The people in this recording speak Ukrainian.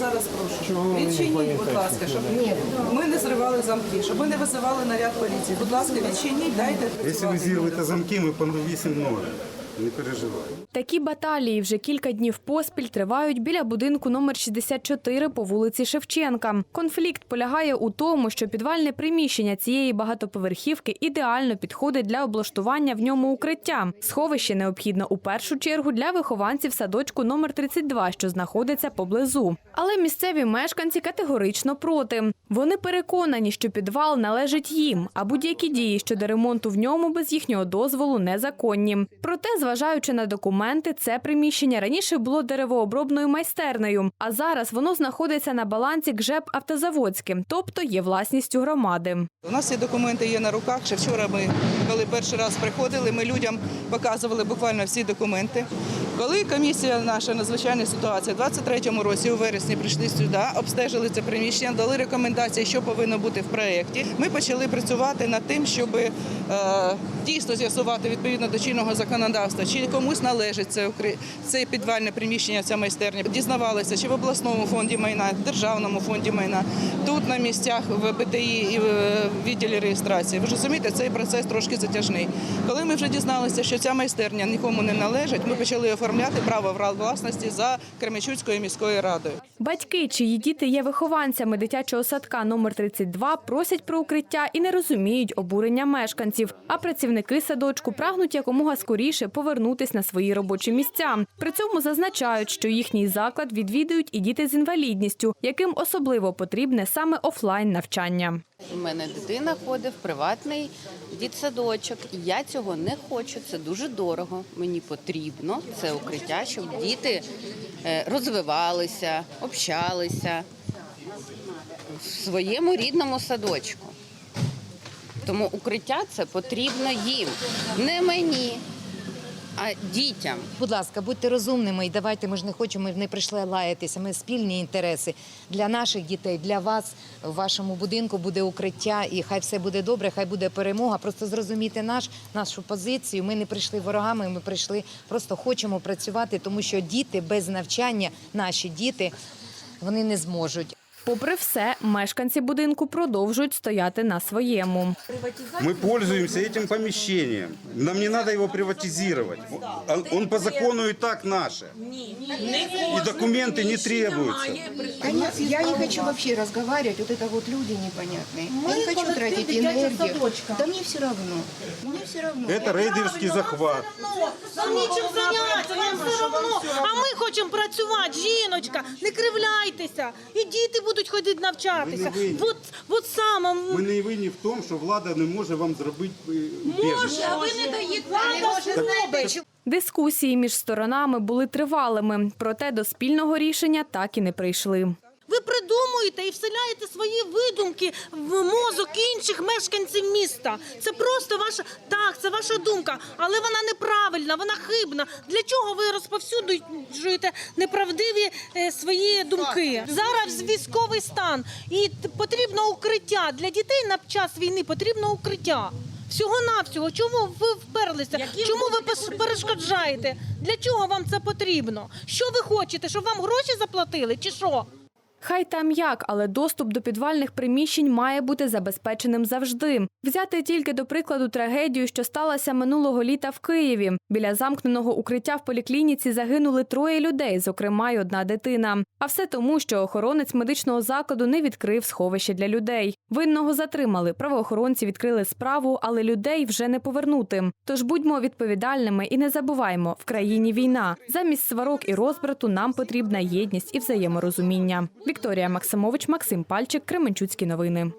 вас зараз прошу. Відчиніть, будь ласка, щоб ми не зривали замки, щоб ми не визивали наряд поліції. Будь ласка, відчиніть, дайте Якщо ви вы замки, замки, мы повесим ноги. Не переживай. Такі баталії вже кілька днів поспіль тривають біля будинку номер 64 по вулиці Шевченка. Конфлікт полягає у тому, що підвальне приміщення цієї багатоповерхівки ідеально підходить для облаштування в ньому укриття. Сховище необхідно у першу чергу для вихованців садочку номер 32, що знаходиться поблизу. Але місцеві мешканці категорично проти. Вони переконані, що підвал належить їм, а будь-які дії щодо ремонту в ньому без їхнього дозволу незаконні. Проте, зважаючи на документи, це приміщення раніше було деревообробною майстернею, а зараз воно знаходиться на балансі ГЖЕП Автозаводським, тобто є власністю громади. У нас ці документи є на руках. Ще вчора ми, коли перший раз приходили, ми людям показували буквально всі документи. Коли комісія наша надзвичайна ситуація в 23-му році у вересні прийшли сюди, обстежили це приміщення, дали рекомендації, що повинно бути в проєкті. Ми почали працювати над тим, щоб е, дійсно з'ясувати відповідно до чинного законодавства, чи комусь належить це це підвальне приміщення, ця майстерня. Дізнавалися, чи в обласному фонді майна, в державному фонді майна, тут на місцях в БТІ і в відділі реєстрації. Ви ж розумієте, цей процес трошки затяжний. Коли ми вже дізналися, що ця майстерня нікому не належить, ми почали оформляти право власності за Кременчуцькою міською радою. Батьки, чиї діти є вихованцями дитячого садка номер 32, просять про укриття і не розуміють обурення мешканців. А працівники садочку прагнуть якомога скоріше повернутись на свої робочі місця. При цьому зазначають, що їхній заклад відвідують і діти з інвалідністю, яким особливо потрібне саме офлайн навчання. У мене дитина ходить в приватний дітсадочок. Я цього не хочу. Це дуже дорого. Мені потрібно це укриття, щоб діти е, розвивалися, общалися в своєму рідному садочку. Тому укриття це потрібно їм, не мені, а дітям. Будь ласка, будьте розумними і давайте. Ми ж не хочемо, ми не прийшли лаятися. Ми спільні інтереси для наших дітей, для вас в вашому будинку буде укриття, і хай все буде добре, хай буде перемога. Просто зрозуміти наш нашу позицію. Ми не прийшли ворогами. Ми прийшли, просто хочемо працювати, тому що діти без навчання, наші діти, вони не зможуть. Попри все, мешканці будинку продовжують стояти на своєму. Мы пользуемся этим помещением. Нам не надо его приватизировать. Он- Он по закону и так наше. И документы не требуются. Конечно, я не хочу вообще разговаривать, вот это вот люди непонятные. я не хочу тратить энергию. Да мне все равно. Мне все равно. Это рейдерский захват. Нам нічим зайнятися, нам все одно. А ми хочемо працювати, жіночка, не кривляйтеся. І діти будуть ходити навчатися. Ви не винні. От, от саме. Ми не винні в тому, що влада не може вам зробити е, убіжище. ви не даєте. Влада зробить. Дискусії між сторонами були тривалими, проте до спільного рішення так і не прийшли. Ви придумуєте і вселяєте свої видумки в мозок інших мешканців міста. Це просто ваша так, це ваша думка, але вона неправильна, вона хибна. Для чого ви розповсюджуєте неправдиві е, свої думки? Зараз військовий стан і потрібно укриття для дітей на час війни. Потрібно укриття. Всього навсього, чому ви вперлися? Чому ви перешкоджаєте? Для чого вам це потрібно? Що ви хочете? Щоб вам гроші заплатили, чи що? Хай там як, але доступ до підвальних приміщень має бути забезпеченим завжди. Взяти тільки до прикладу трагедію, що сталася минулого літа в Києві. Біля замкненого укриття в поліклініці загинули троє людей, зокрема й одна дитина. А все тому, що охоронець медичного закладу не відкрив сховище для людей. Винного затримали. Правоохоронці відкрили справу, але людей вже не повернути. Тож будьмо відповідальними і не забуваймо, в країні війна. Замість сварок і розбрату нам потрібна єдність і взаєморозуміння. Вікторія Максимович, Максим Пальчик, Кременчуцькі новини.